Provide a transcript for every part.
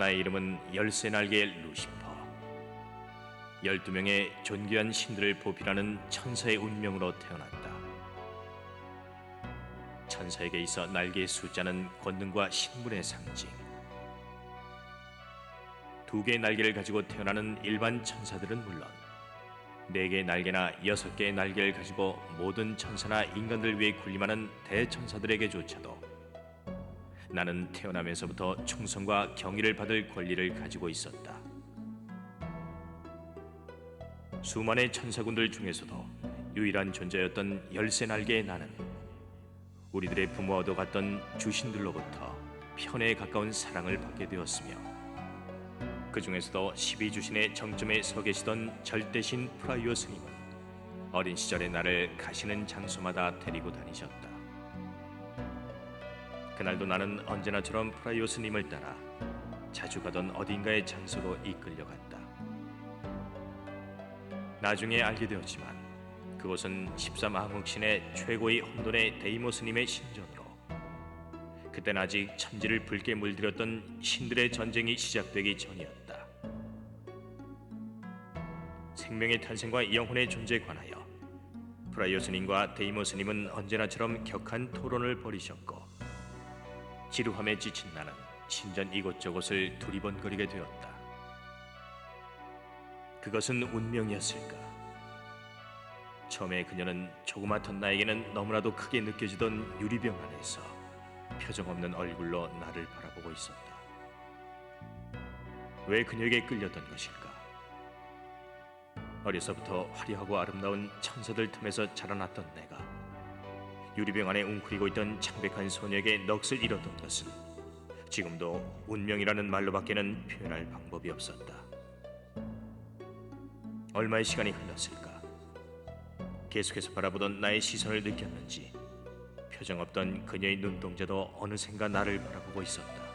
나의 이름은 열쇠 날개 루시퍼. 열두 명의 존귀한 신들을 보필하는 천사의 운명으로 태어났다. 천사에게 있어 날개의 숫자는 권능과 신분의 상징. 두 개의 날개를 가지고 태어나는 일반 천사들은 물론 네 개의 날개나 여섯 개의 날개를 가지고 모든 천사나 인간들 위해 군림하는 대천사들에게조차도 나는 태어나면서부터 충성과 경의를 받을 권리를 가지고 있었다. 수많은 천사군들 중에서도 유일한 존재였던 열세 날개의 나는 우리들의 부모와도 같던 주신들로부터 편에 가까운 사랑을 받게 되었으며 그 중에서도 12주신의 정점에 서 계시던 절대신 프라이오 스님은 어린 시절의 나를 가시는 장소마다 데리고 다니셨다. 그날도 나는 언제나처럼 프라이오 스님을 따라 자주 가던 어딘가의 장소로 이끌려갔다. 나중에 알게 되었지만 그곳은 13암흑신의 최고의 혼돈의 데이모스님의 신전으로 그땐 아직 천지를 붉게 물들였던 신들의 전쟁이 시작되기 전이었다. 생명의 탄생과 영혼의 존재에 관하여 프라이오스님과 데이모스님은 언제나처럼 격한 토론을 벌이셨고 지루함에 지친 나는 신전 이곳저곳을 두리번거리게 되었다. 그것은 운명이었을까? 처음에 그녀는 조그맣던 나에게는 너무나도 크게 느껴지던 유리병 안에서 표정 없는 얼굴로 나를 바라보고 있었다. 왜 그녀에게 끌렸던 것일까? 어려서부터 화려하고 아름다운 천사들 틈에서 자라났던 내가 유리병 안에 웅크리고 있던 창백한 소녀에게 넋을 잃었던 것은 지금도 운명이라는 말로밖에는 표현할 방법이 없었다. 얼마의 시간이 흘렀을까? 계속해서 바라보던 나의 시선을 느꼈는지 표정 없던 그녀의 눈동자도 어느샌가 나를 바라보고 있었다.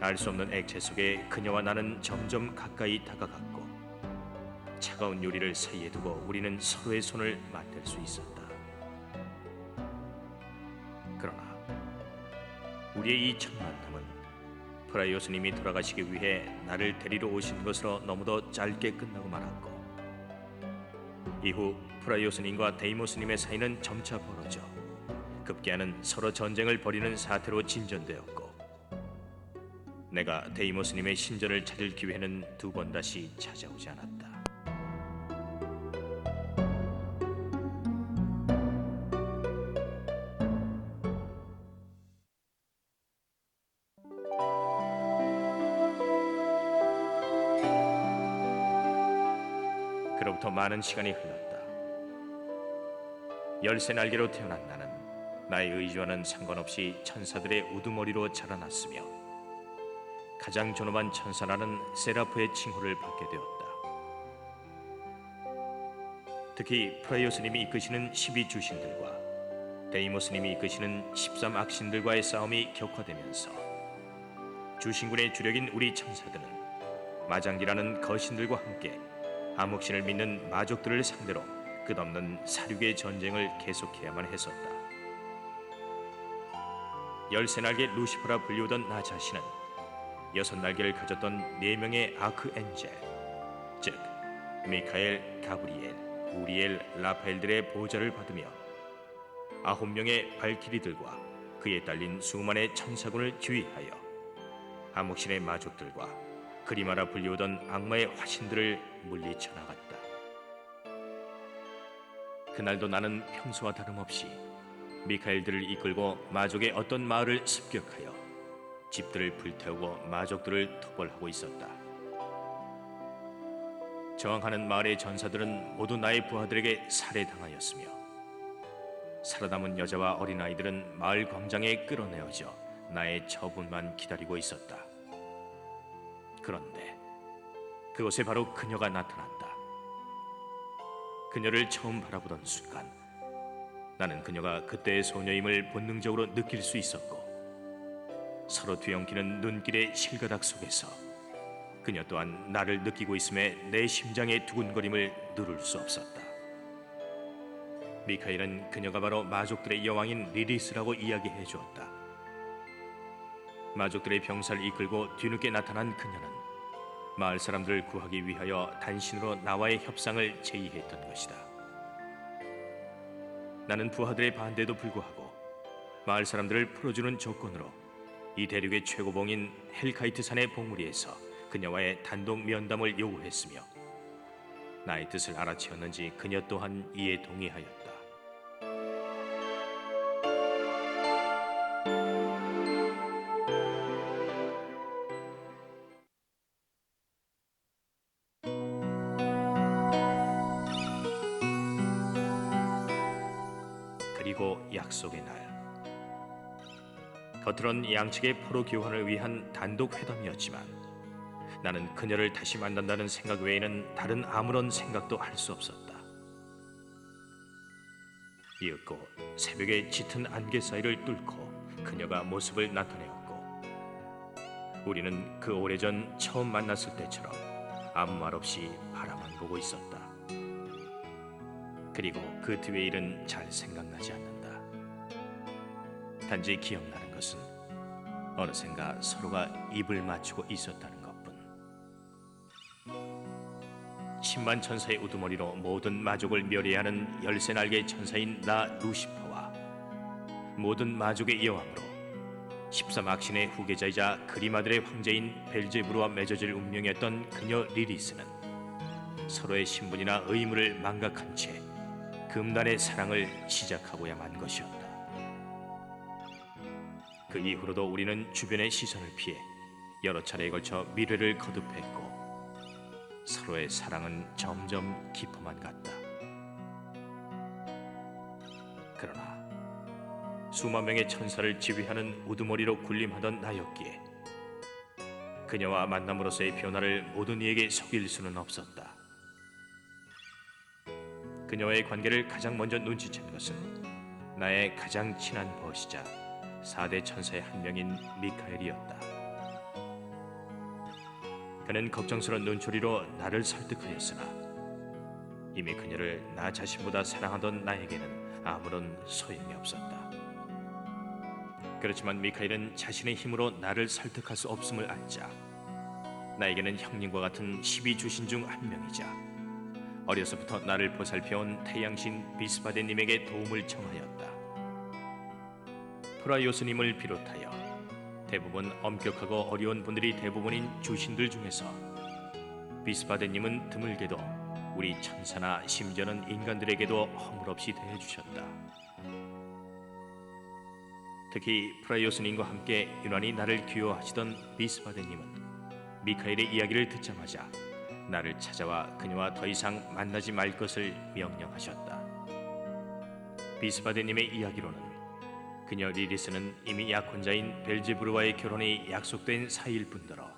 알 수 없는 액체 속에 그녀와 나는 점점 가까이 다가갔고 차가운 유리를 사이에 두고 우리는 서로의 손을 맞댈 수 있었다. 우리의 이 첫 만남은 프라이오 스님이 돌아가시기 위해 나를 데리러 오신 것으로 너무도 짧게 끝나고 말았고 이후 프라이오 스님과 데이모 스님의 사이는 점차 벌어져 급기야는 서로 전쟁을 벌이는 사태로 진전되었고 내가 데이모 스님의 신전을 찾을 기회는 두 번 다시 찾아오지 않았다. 많은 시간이 흘렀다. 열세 날개로 태어난 나는 나의 의지와는 상관없이 천사들의 우두머리로 자라났으며 가장 존엄한 천사라는 세라프의 칭호를 받게 되었다. 특히 프라이오스님이 이끄시는 12주신들과 데이모스님이 이끄시는 13악신들과의 싸움이 격화되면서 주신군의 주력인 우리 천사들은 마장기라는 거신들과 함께 암흑신을 믿는 마족들을 상대로 끝없는 사륙의 전쟁을 계속해야만 했었다. 열세 날개 루시퍼라 불리우던 나 자신은 여섯 날개를 가졌던 네 명의 아크 엔젤, 즉 미카엘, 가브리엘, 우리엘, 라파엘들의 보좌를 받으며 아홉 명의 발키리들과 그에 딸린 수많은 천사군을 지휘하여 암흑신의 마족들과 그리마라 불리우던 악마의 화신들을 물리쳐 나갔다. 그날도 나는 평소와 다름없이 미카엘들을 이끌고 마족의 어떤 마을을 습격하여 집들을 불태우고 마족들을 토벌하고 있었다. 저항하는 마을의 전사들은 모두 나의 부하들에게 살해당하였으며 살아남은 여자와 어린아이들은 마을 광장에 끌어내어져 나의 처분만 기다리고 있었다. 그런데 그곳에 바로 그녀가 나타났다. 그녀를 처음 바라보던 순간 나는 그녀가 그때의 소녀임을 본능적으로 느낄 수 있었고 서로 뒤엉키는 눈길의 실가닥 속에서 그녀 또한 나를 느끼고 있음에 내 심장의 두근거림을 누를 수 없었다. 미카엘은 그녀가 바로 마족들의 여왕인 리리스라고 이야기해 주었다. 마족들의 병사를 이끌고 뒤늦게 나타난 그녀는 마을 사람들을 구하기 위하여 단신으로 나와의 협상을 제의했던 것이다. 나는 부하들의 반대도 불구하고 마을 사람들을 풀어주는 조건으로 이 대륙의 최고봉인 헬카이트 산의 봉우리에서 그녀와의 단독 면담을 요구했으며 나의 뜻을 알아채었는지 그녀 또한 이에 동의하였다. 양측의 포로 교환을 위한 단독 회담이었지만 나는 그녀를 다시 만난다는 생각 외에는 다른 아무런 생각도 할 수 없었다. 이윽고 새벽의 짙은 안개 사이를 뚫고 그녀가 모습을 나타내었고 우리는 그 오래전 처음 만났을 때처럼 아무 말 없이 바라만 보고 있었다. 그리고 그 뒤의 일은 잘 생각나지 않는다. 단지 기억나는 것은 어느샌가 서로가 입을 맞추고 있었다는 것뿐. 십만 천사의 우두머리로 모든 마족을 멸해하는 열세 날개 천사인 나 루시퍼와 모든 마족의 여왕으로 십삼 악신의 후계자이자 그리마들의 황제인 벨제부르와 맺어질 운명이었던 그녀 리리스는 서로의 신분이나 의무를 망각한 채 금단의 사랑을 시작하고야만 것이었다. 그 이후로도 우리는 주변의 시선을 피해 여러 차례에 걸쳐 미래를 거듭했고 서로의 사랑은 점점 깊어만 갔다. 그러나 수만 명의 천사를 지휘하는 우두머리로 군림하던 나였기에 그녀와 만남으로서의 변화를 모든 이에게 속일 수는 없었다. 그녀와의 관계를 가장 먼저 눈치챈 것은 나의 가장 친한 벗이자 사대 천사의 한 명인 미카엘이었다. 그는 걱정스러운 눈초리로 나를 설득하였으나 이미 그녀를 나 자신보다 사랑하던 나에게는 아무런 소용이 없었다. 그렇지만 미카엘은 자신의 힘으로 나를 설득할 수 없음을 알자 나에게는 형님과 같은 십이 주신 중 한 명이자 어려서부터 나를 보살펴온 태양신 비스바데님에게 도움을 청하였다. 프라요스님을 비롯하여 대부분 엄격하고 어려운 분들이 대부분인 주신들 중에서 비스바데님은 드물게도 우리 천사나 심지어는 인간들에게도 허물없이 대해주셨다. 특히 프라요스님과 함께 유난히 나를 귀여워하시던 비스바데님은 미카엘의 이야기를 듣자마자 나를 찾아와 그녀와 더 이상 만나지 말 것을 명령하셨다. 비스바데님의 이야기로는 그녀 리리스는 이미 약혼자인 벨제부르와의 결혼이 약속된 사이일 뿐더러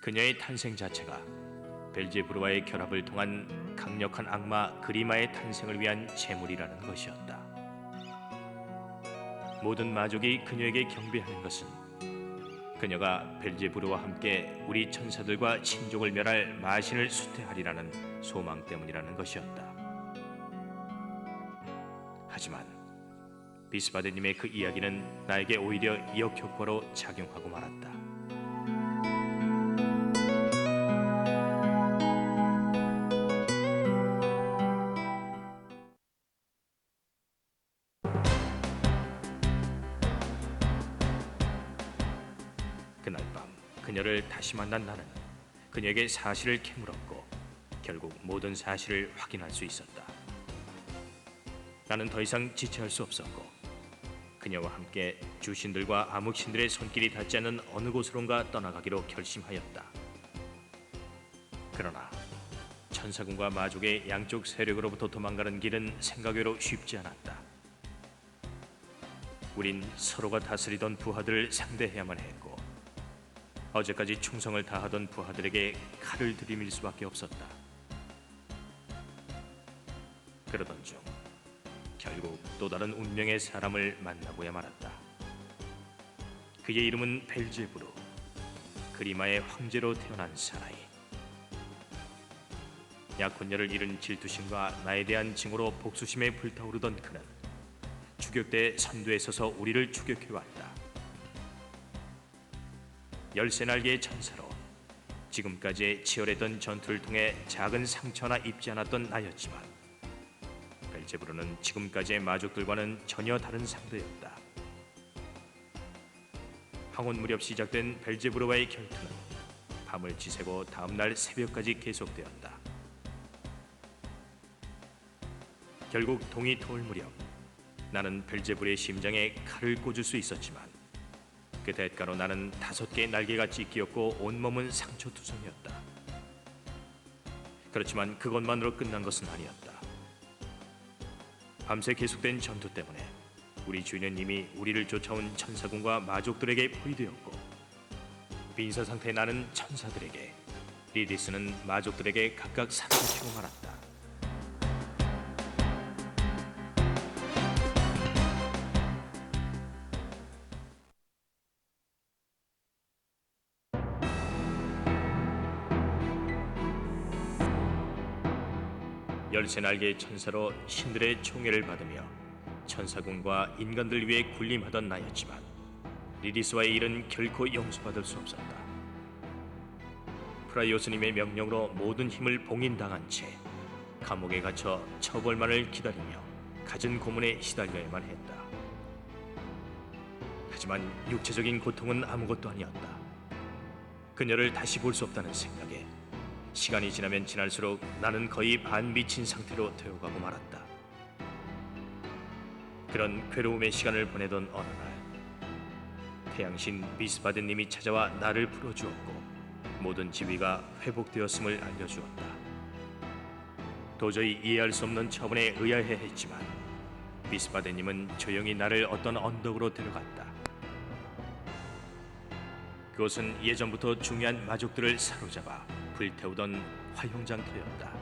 그녀의 탄생 자체가 벨제부르와의 결합을 통한 강력한 악마 그리마의 탄생을 위한 제물이라는 것이었다. 모든 마족이 그녀에게 경배하는 것은 그녀가 벨제부르와 함께 우리 천사들과 신족을 멸할 마신을 수태하리라는 소망 때문이라는 것이었다. 하지만 비스바데님의 그 이야기는 나에게 오히려 역효과로 작용하고 말았다. 그날 밤 그녀를 다시 만난 나는 그녀에게 사실을 캐물었고 결국 모든 사실을 확인할 수 있었다. 나는 더 이상 지체할 수 없었고 그녀와 함께 주신들과 암흑신들의 손길이 닿지 않는 어느 곳으론가 떠나가기로 결심하였다. 그러나 천사군과 마족의 양쪽 세력으로부터 도망가는 길은 생각외로 쉽지 않았다. 우린 서로가 다스리던 부하들을 상대해야만 했고 어제까지 충성을 다하던 부하들에게 칼을 들이밀 수밖에 없었다. 그러던 중 또 다른 운명의 사람을 만나고야 말았다. 그의 이름은 벨제부르, 그리마의 황제로 태어난 사나이. 약혼녀를 잃은 질투심과 나에 대한 징후로 복수심에 불타오르던 그는 추격대 선두에 서서 우리를 추격해 왔다. 열세 날개의 천사로 지금까지 치열했던 전투를 통해 작은 상처나 입지 않았던 나였지만 벨 제부르는 지금까지의 마족들과는 전혀 다른 상대였다. 황혼 무렵 시작된 벨제부르와의 결투는 밤을 지새고 다음날 새벽까지 계속되었다. 결국 동이 토올 무렵 나는 벨제불의 심장에 칼을 꽂을 수 있었지만 그 대가로 나는 다섯 개의 날개가 찢기었고 온몸은 상처투성이었다. 그렇지만 그것만으로 끝난 것은 아니었다. 밤새 계속된 전투 때문에 우리 주인은 이미 우리를 쫓아온 천사군과 마족들에게 포위되었고 빈사 상태의 나는 천사들에게 리디스는 마족들에게 각각 사라지고 말았다. 열세 날개의 천사로 신들의 총애를 받으며 천사군과 인간들 위해 군림하던 나였지만 리디스와의 일은 결코 용서받을 수 없었다. 프라이오스님의 명령으로 모든 힘을 봉인당한 채 감옥에 갇혀 처벌만을 기다리며 갖은 고문에 시달려야만 했다. 하지만 육체적인 고통은 아무것도 아니었다. 그녀를 다시 볼 수 없다는 생각에 시간이 지나면 지날수록 나는 거의 반 미친 상태로 되어가고 말았다. 그런 괴로움의 시간을 보내던 어느 날 태양신 미스바드님이 찾아와 나를 풀어주었고 모든 지위가 회복되었음을 알려주었다. 도저히 이해할 수 없는 처분에 의아해 했지만 미스바드님은 조용히 나를 어떤 언덕으로 데려갔다. 그곳은 예전부터 중요한 마족들을 사로잡아 불태우던 화용장터였다.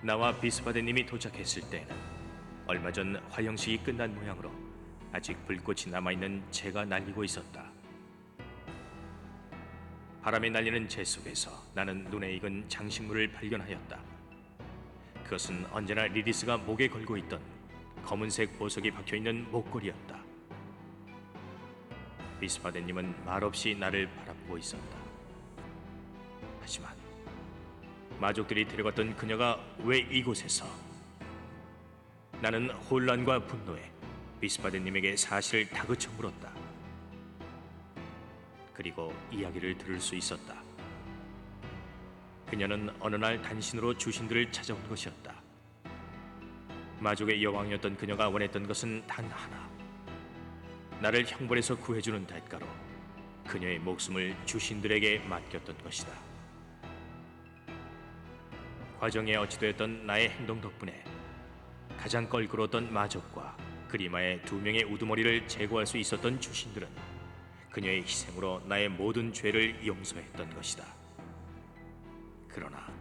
나와 비스바데님이 도착했을 때는 얼마 전 화영식이 끝난 모양으로 아직 불꽃이 남아있는 재가 날리고 있었다. 바람에 날리는 재 속에서 나는 눈에 익은 장식물을 발견하였다. 그것은 언제나 리리스가 목에 걸고 있던 검은색 보석이 박혀 있는 목걸이였다. 비스바데님은 말없이 나를 바라보고 있었다. 하지만 마족들이 데려갔던 그녀가 왜 이곳에서? 나는 혼란과 분노에 비스바데님에게 사실을 다그쳐 물었다. 그리고 이야기를 들을 수 있었다. 그녀는 어느 날 단신으로 주신들을 찾아온 것이었다. 마족의 여왕이었던 그녀가 원했던 것은 단 하나. 나를 형벌에서 구해주는 대가로 그녀의 목숨을 주신들에게 맡겼던 것이다. 과정에 어찌되었던 나의 행동 덕분에 가장 껄끄러웠던 마족과 그리마의 두 명의 우두머리를 제거할 수 있었던 주신들은 그녀의 희생으로 나의 모든 죄를 용서했던 것이다. 그러나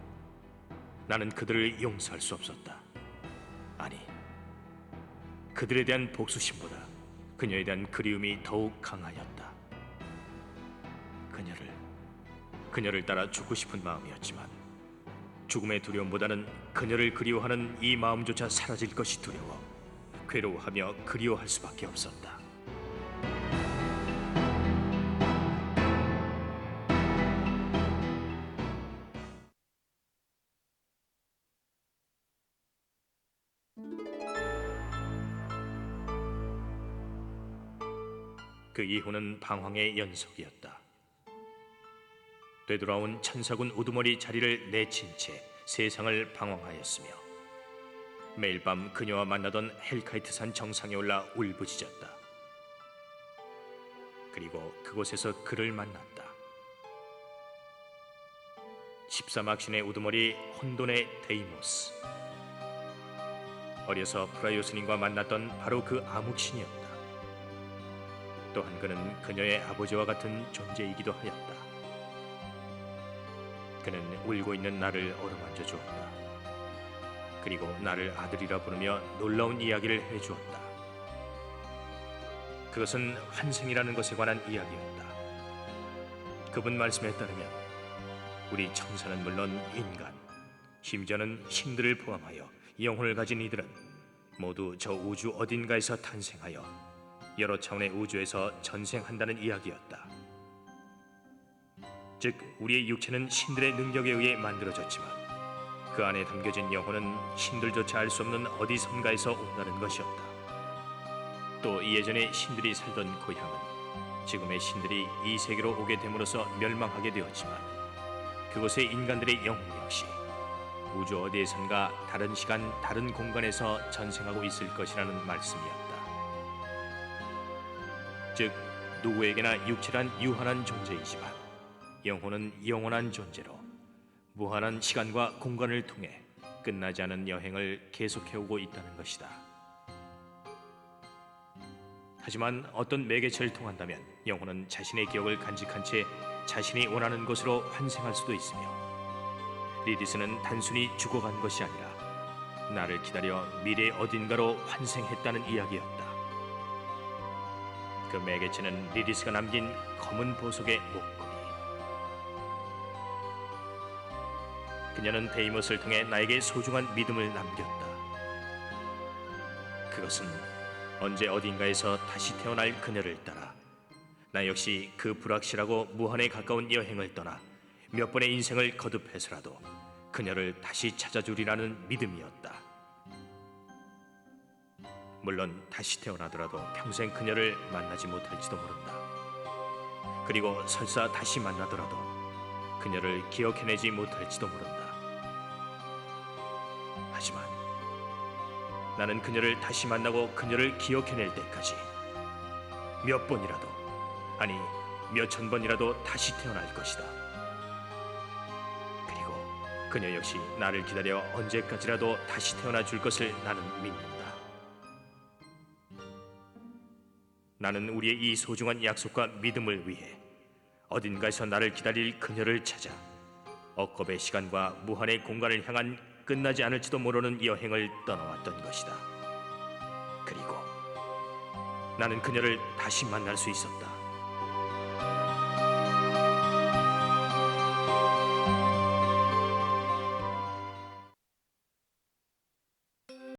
나는 그들을 용서할 수 없었다. 아니, 그들에 대한 복수심보다 그녀에 대한 그리움이 더욱 강하였다. 그녀를 그녀를 따라 죽고 싶은 마음이었지만 죽음의 두려움보다는 그녀를 그리워하는 이 마음조차 사라질 것이 두려워 괴로워하며 그리워할 수밖에 없었다. 그 이후는 방황의 연속이었다. 되돌아온 천사군 우두머리 자리를 내친 채 세상을 방황하였으며 매일 밤 그녀와 만나던 헬카이트산 정상에 올라 울부짖었다. 그리고 그곳에서 그를 만났다. 13악신의 우두머리 혼돈의 데이모스. 어려서 프라이오 스님과 만났던 바로 그 암흑신이었다. 또한 그는 그녀의 아버지와 같은 존재이기도 하였다. 그는 울고 있는 나를 어루만져 주었다. 그리고 나를 아들이라 부르며 놀라운 이야기를 해 주었다. 그것은 환생이라는 것에 관한 이야기였다. 그분 말씀에 따르면 우리 천사는 물론 인간, 심지어는 신들을 포함하여 영혼을 가진 이들은 모두 저 우주 어딘가에서 탄생하여 여러 차원의 우주에서 전생한다는 이야기였다. 즉 우리의 육체는 신들의 능력에 의해 만들어졌지만 그 안에 담겨진 영혼은 신들조차 알 수 없는 어디선가에서 온다는 것이었다. 또 예전에 신들이 살던 고향은 지금의 신들이 이 세계로 오게 됨으로써 멸망하게 되었지만 그곳의 인간들의 영혼 역시 우주 어디에선가 다른 시간 다른 공간에서 전생하고 있을 것이라는 말씀이었다. 즉 누구에게나 육체란 유한한 존재이지만 영혼은 영원한 존재로 무한한 시간과 공간을 통해 끝나지 않은 여행을 계속해오고 있다는 것이다. 하지만 어떤 매개체를 통한다면 영혼은 자신의 기억을 간직한 채 자신이 원하는 곳으로 환생할 수도 있으며 리디스는 단순히 죽어간 것이 아니라 나를 기다려 미래 어딘가로 환생했다는 이야기였다. 그 매개체는 리디스가 남긴 검은 보석의 목 그녀는 데이모스를 통해 나에게 소중한 믿음을 남겼다. 그것은 언제 어딘가에서 다시 태어날 그녀를 따라 나 역시 그 불확실하고 무한에 가까운 여행을 떠나 몇 번의 인생을 거듭해서라도 그녀를 다시 찾아주리라는 믿음이었다. 물론 다시 태어나더라도 평생 그녀를 만나지 못할지도 모른다. 그리고 설사 다시 만나더라도 그녀를 기억해내지 못할지도 모른다. 나는 그녀를 다시 만나고 그녀를 기억해낼 때까지 몇 번이라도 아니 몇 천 번이라도 다시 태어날 것이다. 그리고 그녀 역시 나를 기다려 언제까지라도 다시 태어나 줄 것을 나는 믿는다. 나는 우리의 이 소중한 약속과 믿음을 위해 어딘가에서 나를 기다릴 그녀를 찾아 억겁의 시간과 무한의 공간을 향한 끝나지 않을지도 모르는 여행을 떠나왔던 것이다. 그리고 나는 그녀를 다시 만날 수 있었다.